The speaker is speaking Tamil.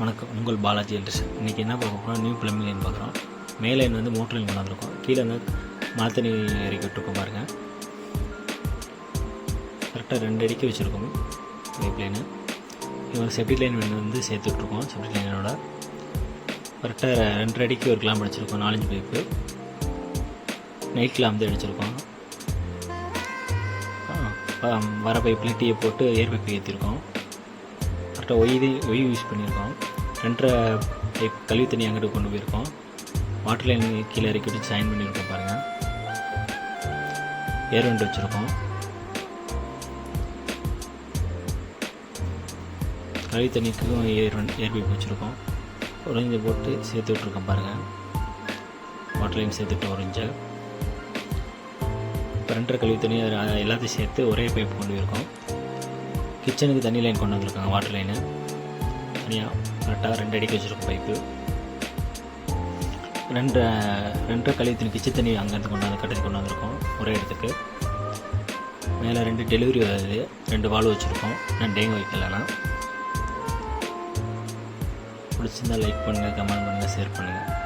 வணக்கம். உங்கள் பாலாஜி எல்ட்ரிஸ் இன்றைக்கி என்ன பார்க்க போகிறோம் நியூ பிளம்பிங் லைன் பார்க்குறோம். மேலே லைன் வந்து மோட்டர் லைன் கொண்டாந்துருக்கோம் கீழே வந்து மழை தண்ணி இறக்கி விட்டுருக்கோம் பாருங்கள் கரெக்டாக ரெண்டு அடிக்கு வச்சுருக்கோம். பைப் லைனு இது ஒரு செப்டிக் லைன் வந்து சேர்த்து விட்ருக்கோம் செப்டிக் லைனோட கரெக்டாக ரெண்டரை அடிக்கு ஒரு கிளாம் அடிச்சிருக்கோம். நாலஞ்சு பைப்பு நைட் கிளாம் தான் அடிச்சிருக்கோம். வர பைப்பில் டீயை போட்டு ஏர் பைப் ஏற்றிருக்கோம் கரெக்டாக ஒய் ஒய் யூஸ் பண்ணியிருக்கோம். ரெண்டரை டைப் கழுவி தண்ணி அங்கிட்டு கொண்டு போயிருக்கோம். வாட்டர் லைன் கீழே இறக்கி விட்டு சைன் பண்ணியிருக்கோம் பாருங்கள் ஏர் வண்டி வச்சுருக்கோம். கழுவி தண்ணிக்கும் ஏர் ஏர் பைப் வச்சுருக்கோம். ஒரஞ்சு போட்டு சேர்த்து விட்ருக்கோம் பாருங்கள் வாட்டர் லைன் சேர்த்துட்டு ஒரஞ்சு இப்போ ரெண்டரை கழுவி தண்ணி எல்லாத்தையும் சேர்த்து ஒரே பைப் கொண்டு போயிருக்கோம். கிச்சனுக்கு தண்ணி லைன் கொண்டு வந்திருக்காங்க வாட்டர் லைனு தனியாக கரெக்டாக ரெண்டு அடிக்கு வச்சுருக்கோம் பைப்பு ரெண்டு ரெண்டு கழிவு தண்ணி கிச்சன் தண்ணி அங்கேருந்து கொண்டு வந்து கட்டி கொண்டு வந்திருக்கோம் ஒரே இடத்துக்கு. மேலே ரெண்டு டெலிவரி வருது ரெண்டு வால்வு வச்சுருக்கோம். நான் டேங்க வைக்கலனா. பிடிச்சிருந்தா லைக் பண்ணுங்கள் கமெண்ட் பண்ணுங்கள் ஷேர் பண்ணுங்கள்